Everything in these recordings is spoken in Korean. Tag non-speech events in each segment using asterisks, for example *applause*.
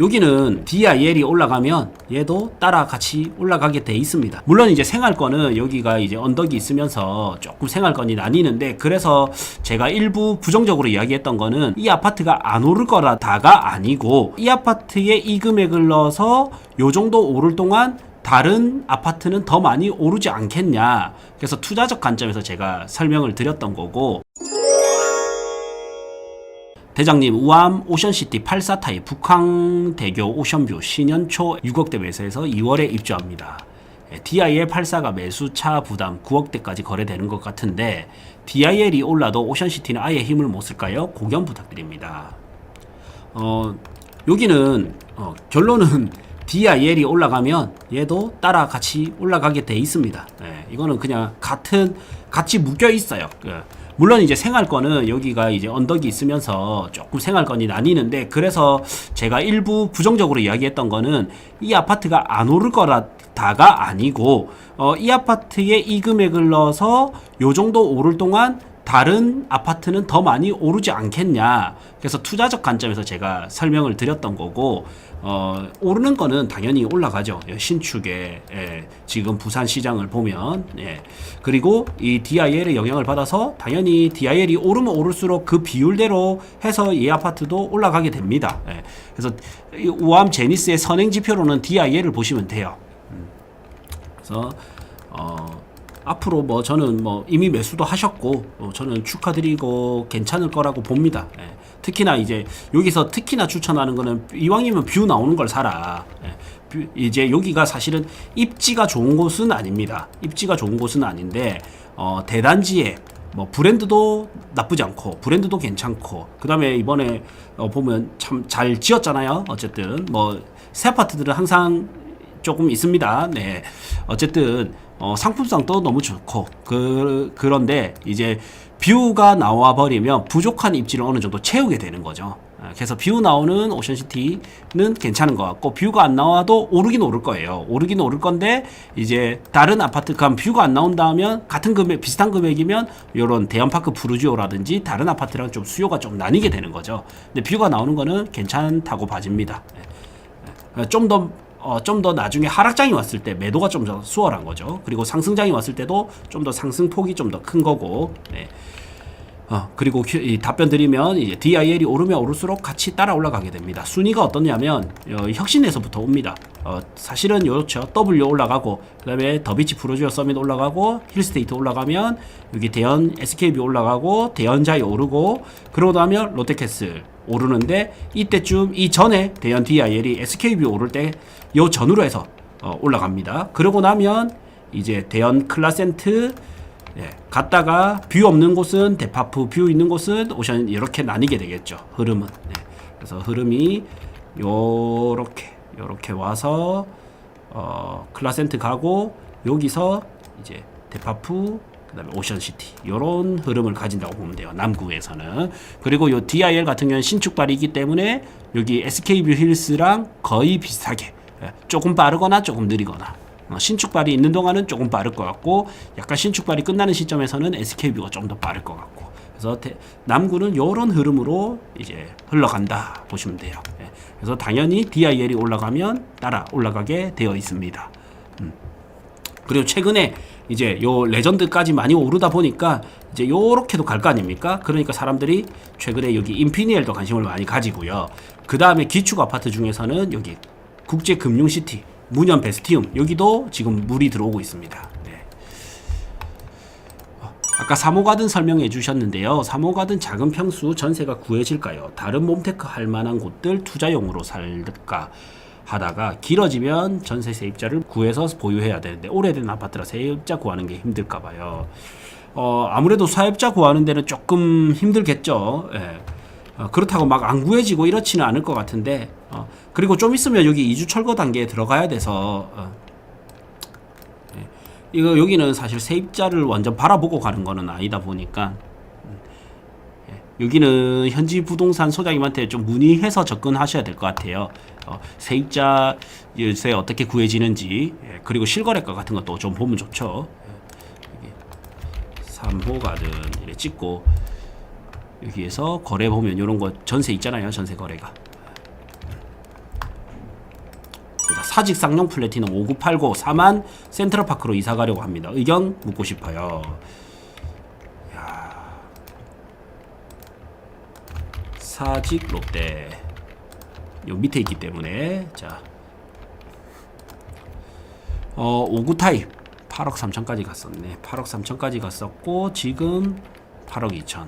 여기는 DIL이 올라가면 얘도 따라 같이 올라가게 돼 있습니다. 물론 이제 생활권은 여기가 이제 언덕이 있으면서 조금 생활권이 나뉘는데 그래서 제가 일부 부정적으로 이야기했던 거는 이 아파트가 안 오를 거라다가 아니고 이 아파트에 이 금액을 넣어서 요 정도 오를 동안 다른 아파트는 더 많이 오르지 않겠냐. 그래서 투자적 관점에서 제가 설명을 드렸던 거고 대장님 우암 오션시티 84타입 북항대교 오션뷰 신년초 6억대 매수해서 2월에 입주합니다. 예, DIL 84가 매수차 부담 9억대까지 거래되는 것 같은데 DIL이 올라도 오션시티는 아예 힘을 못 쓸까요? 고견 부탁드립니다. 어, 여기는 어, 결론은 *laughs* DIL이 올라가면 얘도 따라 같이 올라가게 돼 있습니다. 예, 이거는 그냥 같은 같이 묶여 있어요. 그, 물론 이제 생활권은 여기가 이제 언덕이 있으면서 조금 생활권이 나뉘는데 그래서 제가 일부 부정적으로 이야기했던 거는 이 아파트가 안 오를 거라다가 아니고 어, 이 아파트에 이 금액을 넣어서 요 정도 오를 동안 다른 아파트는 더 많이 오르지 않겠냐. 그래서 투자적 관점에서 제가 설명을 드렸던 거고, 어, 오르는 거는 당연히 올라가죠. 예, 신축에, 예, 지금 부산 시장을 보면, 예. 그리고 이 DIL의 영향을 받아서 당연히 DIL이 오르면 오를수록 그 비율대로 해서 이 아파트도 올라가게 됩니다. 예. 그래서 이 우암 제니스의 선행 지표로는 DIL을 보시면 돼요. 음. 그래서, 어, 앞으로 뭐 저는 뭐 이미 매수도 하셨고 어, 저는 축하드리고 괜찮을 거라고 봅니다. 예. 특히나 이제 여기서 특히나 추천하는 거는 이왕이면 뷰 나오는 걸 사라. 예. 뷰- 이제 여기가 사실은 입지가 좋은 곳은 아닙니다. 입지가 좋은 곳은 아닌데 어, 대단지에 뭐 브랜드도 나쁘지 않고 브랜드도 괜찮고 그 다음에 이번에 어, 보면 참 잘 지었잖아요. 어쨌든 뭐 새 아파트들은 항상 조금 있습니다. 네. 어쨌든 어, 상품성도 너무 좋고 그 그런데 이제 뷰가 나와 버리면 부족한 입지를 어느 정도 채우게 되는 거죠. 아, 그래서 뷰 나오는 오션시티는 괜찮은 것 같고 뷰가 안 나와도 오르긴 오를 거예요. 오르긴 오를 건데 이제 다른 아파트 그 뷰가 안 나온다면 같은 금액 비슷한 금액이면 이런 대형파크 푸르지오라든지 다른 아파트랑 좀 수요가 좀 나뉘게 되는 거죠. 근데 뷰가 나오는 거는 괜찮다고 봐집니다. 네. 좀더 어, 좀 더 나중에 하락장이 왔을 때 매도가 좀 더 수월한 거죠. 그리고 상승장이 왔을 때도 좀 더 상승폭이 좀 더 큰 거고. 네. 어, 그리고 답변 드리면 이제 DIL이 오르면 오를수록 같이 따라 올라가게 됩니다. 순위가 어떠냐면 어, 혁신에서부터 옵니다. 어, 사실은 요렇죠. W 올라가고 그다음에 더비치 프로지오 서밋 올라가고 힐스테이트 올라가면 여기 대연 SKB 올라가고 대연자이 오르고 그러고 나면 롯데캐슬 오르는데 이때쯤 이 전에 대연 DIL이 SKB 오를 때 요 전후로 해서 어, 올라갑니다. 그러고 나면 이제 대연 클라센트 예, 갔다가 뷰 없는 곳은 데파프, 뷰 있는 곳은 오션 이렇게 나뉘게 되겠죠. 흐름은. 네. 그래서 흐름이 요렇게 요렇게 와서 어, 클라센트 가고 여기서 이제 데파프 그다음에 오션시티 요런 흐름을 가진다고 보면 돼요. 남구에서는. 그리고 요 DIL 같은 경우는 신축 발이기 때문에 여기 SK뷰 힐스랑 거의 비슷하게 예, 조금 빠르거나 조금 느리거나 어, 신축발이 있는 동안은 조금 빠를 것 같고 약간 신축발이 끝나는 시점에서는 SK뷰가 좀 더 빠를 것 같고 그래서 대- 남구는 이런 흐름으로 이제 흘러간다 보시면 돼요. 예. 그래서 당연히 DIL이 올라가면 따라 올라가게 되어 있습니다. 음. 그리고 최근에 이제 요 레전드까지 많이 오르다 보니까 이제 요렇게도 갈 거 아닙니까? 그러니까 사람들이 최근에 여기 인피니엘도 관심을 많이 가지고요. 그 다음에 기축 아파트 중에서는 여기 국제금융시티 문현 베스티움 여기도 지금 물이 들어오고 있습니다. 네. 어, 아까 사모가든 설명해 주셨는데요. 사모가든 작은 평수 전세가 구해질까요? 다른 몸테크 할 만한 곳들 투자용으로 살까 하다가 길어지면 전세 세입자를 구해서 보유해야 되는데 오래된 아파트라 세입자 구하는 게 힘들까 봐요. 어, 아무래도 사입자 구하는 데는 조금 힘들겠죠. 예. 어, 그렇다고 막 안 구해지고 이렇지는 않을 것 같은데 어, 그리고 좀 있으면 여기 이주 철거 단계에 들어가야 돼서 어, 예. 이거 여기는 사실 세입자를 완전 바라보고 가는 거는 아니다 보니까 음, 예. 여기는 현지 부동산 소장님한테 좀 문의해서 접근하셔야 될 것 같아요. 어, 세입자 요새 어떻게 구해지는지 예. 그리고 실거래가 같은 것도 좀 보면 좋죠. 예. 여기 3호 가든 이렇게 찍고 여기에서 거래 보면 이런 거 전세 있잖아요. 전세 거래가. 사직 쌍용 플래티넘 5989 4만 센트럴파크로 이사 가려고 합니다. 의견 묻고 싶어요. 야. 사직 롯데 요 밑에 있기 때문에 자. 어, 5구 타입 8억 3천까지 갔었네. 8억 3천까지 갔었고 지금 8억 2천.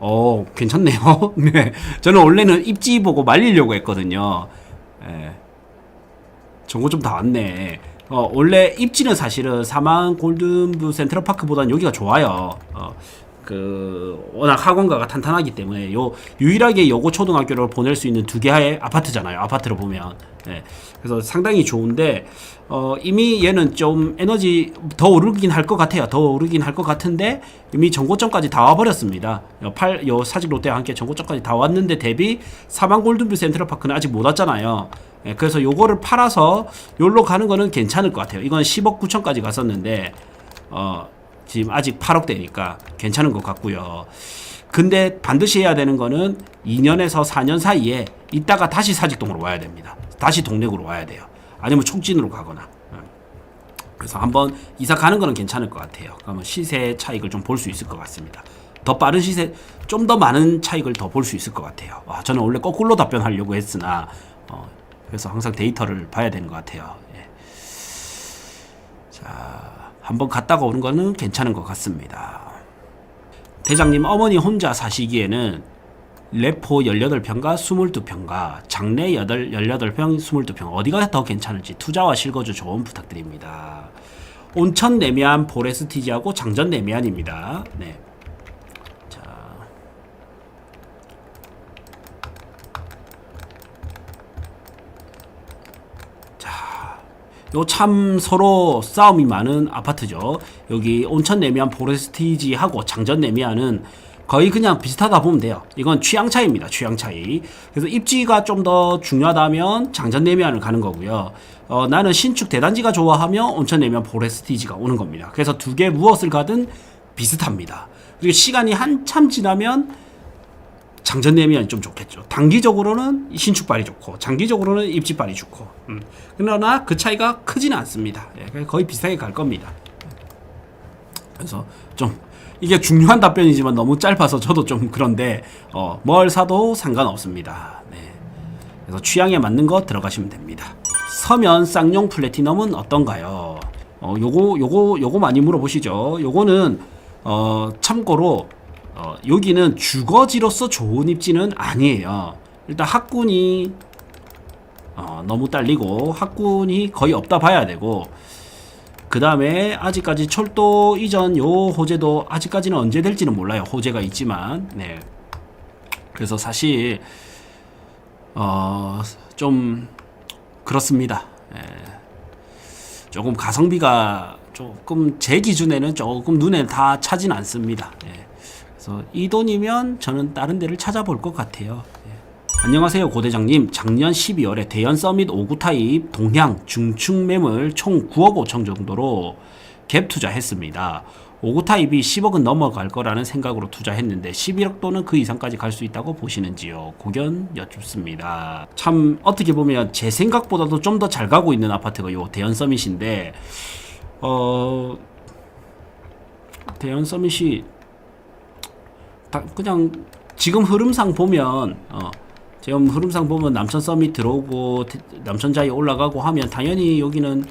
어, 괜찮네요. *laughs* 네. 저는 원래는 입지 보고 말리려고 했거든요. 예. 정보 좀 다 왔네. 어, 원래 입지는 사실은 사만 골든뷰 센트럴파크보다는 여기가 좋아요. 어, 그, 워낙 학원가가 탄탄하기 때문에 요, 유일하게 여고 초등학교를 보낼 수 있는 두 개의 아파트잖아요. 아파트로 보면. 예. 그래서 상당히 좋은데, 어, 이미 얘는 좀 에너지 더 오르긴 할 것 같아요. 더 오르긴 할 것 같은데, 이미 정고점까지 다 와버렸습니다. 요 팔, 요 사직 롯데와 함께 정고점까지 다 왔는데 대비 사만 골든뷰 센트럴파크는 아직 못 왔잖아요. 예, 그래서 요거를 팔아서 요로 가는 거는 괜찮을 것 같아요. 이건 10억 9천까지 갔었는데, 어, 지금 아직 8억대니까 괜찮은 것 같고요. 근데 반드시 해야 되는 거는 2년에서 4년 사이에 있다가 다시 사직동으로 와야 됩니다. 다시 동력으로 와야 돼요. 아니면 촉진으로 가거나. 음. 그래서 한번 이사 가는 거는 괜찮을 것 같아요. 그러면 시세 차익을 좀 볼 수 있을 것 같습니다. 더 빠른 시세, 좀 더 많은 차익을 더 볼 수 있을 것 같아요. 와, 저는 원래 거꾸로 답변하려고 했으나, 어, 그래서 항상 데이터를 봐야 되는 것 같아요. 예. 자, 한번 갔다가 오는 거는 괜찮은 것 같습니다. 대장님 어머니 혼자 사시기에는 레포 18평과 22평과 장내 8, 18평, 22평 어디가 더 괜찮을지 투자와 실거주 조언 부탁드립니다. 온천 내미안 보레스티지하고 장전 내미안입니다. 네. 자. 요 참 서로 싸움이 많은 아파트죠. 여기 온천 내미안 보레스티지하고 장전 내미안은 거의 그냥 비슷하다 보면 돼요. 이건 취향 차이입니다. 취향 차이. 그래서 입지가 좀 더 중요하다면 장전 내미안을 가는 거고요. 어, 나는 신축 대단지가 좋아하면 온천 내미안 보레스티지가 오는 겁니다. 그래서 두 개 무엇을 가든 비슷합니다. 그리고 시간이 한참 지나면 장전 내미안이 좀 좋겠죠. 단기적으로는 신축발이 좋고 장기적으로는 입지발이 좋고. 음. 그러나 그 차이가 크지는 않습니다. 예, 거의 비슷하게 갈 겁니다. 그래서 좀 이게 중요한 답변이지만 너무 짧아서 저도 좀 그런데 어, 뭘 사도 상관없습니다. 네. 그래서 취향에 맞는 거 들어가시면 됩니다. 서면 쌍용 플래티넘은 어떤가요? 어, 요거 요거 요거 많이 물어보시죠. 요거는 어, 참고로 어, 여기는 주거지로서 좋은 입지는 아니에요. 일단 학군이 어, 너무 딸리고 학군이 거의 없다 봐야 되고 그 다음에 아직까지 철도 이전 요 호재도 아직까지는 언제 될지는 몰라요. 호재가 있지만 네. 그래서 사실 어 좀 그렇습니다. 예. 조금 가성비가 조금 제 기준에는 조금 눈에 다 차진 않습니다. 예. 그래서 이 돈이면 저는 다른 데를 찾아볼 것 같아요. 예. 안녕하세요 고대장님 작년 12월에 대연 서밋 5구 타입 동향 중축 매물 총 9억 5천 정도로 갭 투자했습니다 5구 타입이 10억은 넘어갈 거라는 생각으로 투자했는데 11억 또는 그 이상까지 갈 수 있다고 보시는지요 고견 여쭙습니다 참 어떻게 보면 제 생각보다도 좀 더 잘 가고 있는 아파트가 요 대연 서밋인데 어 대연 서밋이 다 그냥 지금 흐름상 보면 어 지금 흐름상 보면 남천 서밋 들어오고 대- 남천자이 올라가고 하면 당연히 여기는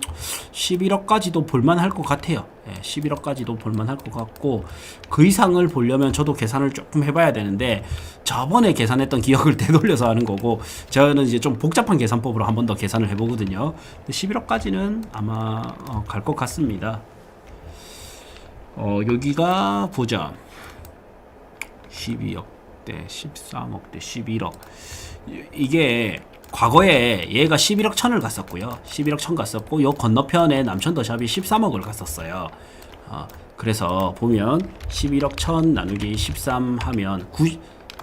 11억까지도 볼만할 것 같아요. 예, 11억까지도 볼만할 것 같고 그 이상을 보려면 저도 계산을 조금 해봐야 되는데 저번에 계산했던 기억을 *laughs* 되돌려서 하는 거고 저는 이제 좀 복잡한 계산법으로 한 번 더 계산을 해보거든요. 11억까지는 아마 어, 갈것 같습니다. 어, 여기가 보자. 12억대, 13억대, 11억. 이- 이게 과거에 얘가 11억 천을 갔었고요. 11억 천 갔었고 요 건너편에 남천더샵이 13억을 갔었어요. 어, 그래서 보면 11억 천 나누기 13 하면 9,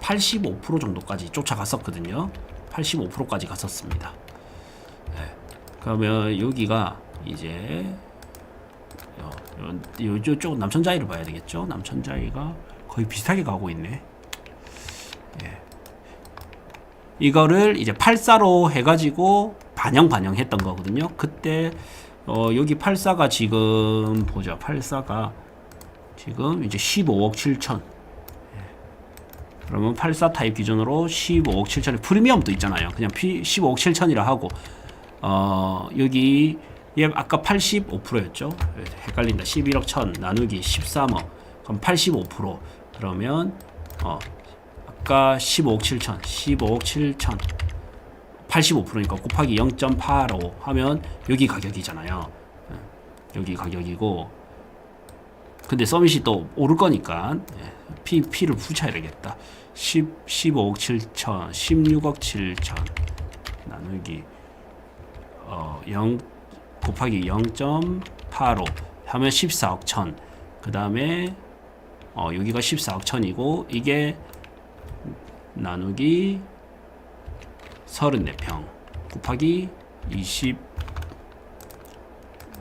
85% 정도까지 쫓아갔었거든요. 85%까지 갔었습니다. 네. 그러면 여기가 이제 요, 요, 요, 요쪽 남천자이를 봐야 되겠죠. 남천자이가 거의 비슷하게 가고 있네. 예. 이거를 이제 84로 해가지고 반영 반영 했던 거거든요. 그때 어, 여기 84가 지금 보자. 84가 지금 이제 15억 7천. 예. 그러면 84 타입 기준으로 15억 7천의 프리미엄도 있잖아요. 그냥 P 15억 7천이라 하고 어, 여기 얘 아까 85%였죠. 헷갈린다. 11억 1천 나누기 13억. 그럼 85% 그러면 어 아까 15억 7천 15억 7천 85%니까 곱하기 0.85 하면 여기 가격이잖아요. 예, 여기 가격이고 근데 서밋이 또 오를 거니까 예, P, P를 붙여야 되겠다. 10, 15억 7천 16억 7천 나누기 어, 0 곱하기 0.85 하면 14억 천. 그 다음에 어, 여기가 14억 천이고 이게 나누기 34평 곱하기 20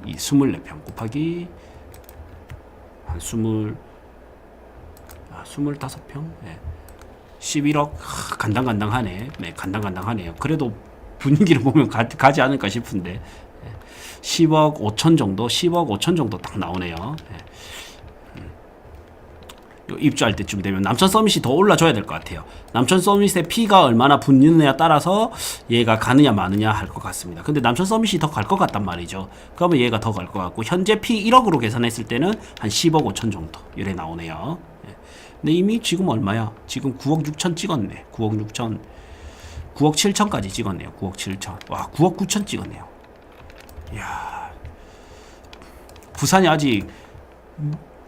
이 24평 곱하기 한 20, 아, 25평? 네. 11억 하, 간당간당하네. 네, 간당간당하네요. 그래도 분위기를 보면 가, 가지 않을까 싶은데 네. 10억 5천 정도, 10억 5천 정도 딱 나오네요. 네. 요 입주할 때쯤 되면 남천 서밋이 더 올라줘야 될 것 같아요. 남천 서밋의 P가 얼마나 붙느냐에 따라서 얘가 가느냐 마느냐 할 것 같습니다. 근데 남천 서밋이 더 갈 것 같단 말이죠. 그러면 얘가 더 갈 것 같고 현재 P 1억으로 계산했을 때는 한 10억 5천 정도 이래 나오네요. 예. 근데 이미 지금 얼마야? 지금 9억 6천 찍었네. 9억 6천 9억 7천까지 찍었네요. 9억 7천. 와 9억 9천 찍었네요. 이야 부산이 아직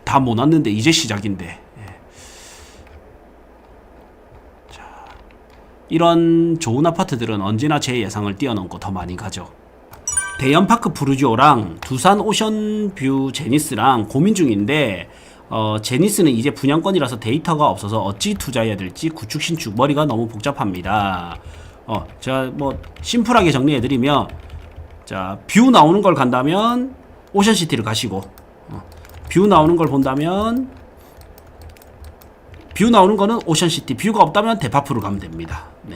다 못 왔는데 이제 시작인데 예. 자, 이런 좋은 아파트들은 언제나 제 예상을 뛰어넘고 더 많이 가죠. 대연파크 푸르지오랑 두산 오션뷰 제니스랑 고민 중인데 어, 제니스는 이제 분양권이라서 데이터가 없어서 어찌 투자해야 될지 구축 신축 머리가 너무 복잡합니다. 어, 제가 뭐 심플하게 정리해드리면 자, 뷰 나오는 걸 간다면 오션시티를 가시고 어, 뷰 나오는 걸 본다면 뷰 나오는 거는 오션시티 뷰가 없다면 데파프로 가면 됩니다. 네.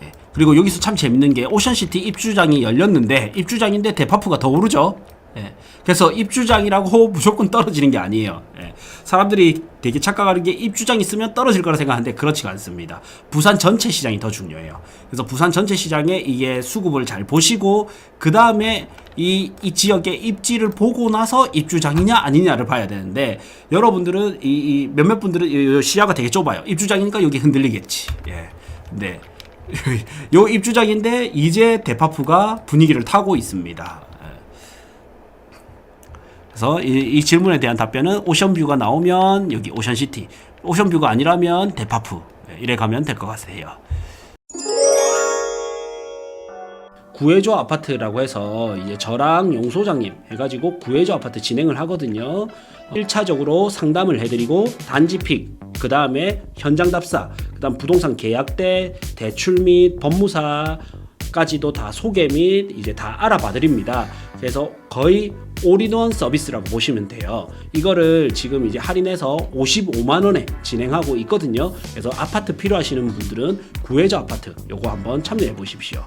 네. 그리고 여기서 참 재밌는 게 오션시티 입주장이 열렸는데 입주장인데 데파프가 더 오르죠. 예. 그래서 입주장이라고 *laughs* 무조건 떨어지는 게 아니에요. 예. 사람들이 되게 착각하는 게 입주장 있으면 떨어질 거라 생각하는데 그렇지가 않습니다. 부산 전체 시장이 더 중요해요. 그래서 부산 전체 시장에 이게 수급을 잘 보시고 그 다음에 이, 이 지역의 입지를 보고 나서 입주장이냐 아니냐를 봐야 되는데 여러분들은 이, 이 몇몇 분들은 이, 이 시야가 되게 좁아요. 입주장이니까 여기 흔들리겠지. 예. 근데 *laughs* 요 입주장인데 이제 데파프가 분위기를 타고 있습니다. 그래서 이, 이 질문에 대한 답변은 오션뷰가 나오면 여기 오션시티, 오션뷰가 아니라면 데파프 예, 이래 가면 될 것 같아요. 구해줘 아파트라고 해서 이제 저랑 용 소장님 해가지고 구해줘 아파트 진행을 하거든요. 1차적으로 상담을 해드리고 단지픽, 그 다음에 현장 답사, 그 다음 부동산 계약대, 대출 및 법무사 까지도 다 소개 및 이제 다 알아봐 드립니다. 그래서 거의 올인원 서비스라고 보시면 돼요. 이거를 지금 이제 할인해서 55만 원에 진행하고 있거든요. 그래서 아파트 필요하시는 분들은 구해줘 아파트 요거 한번 참여해 보십시오.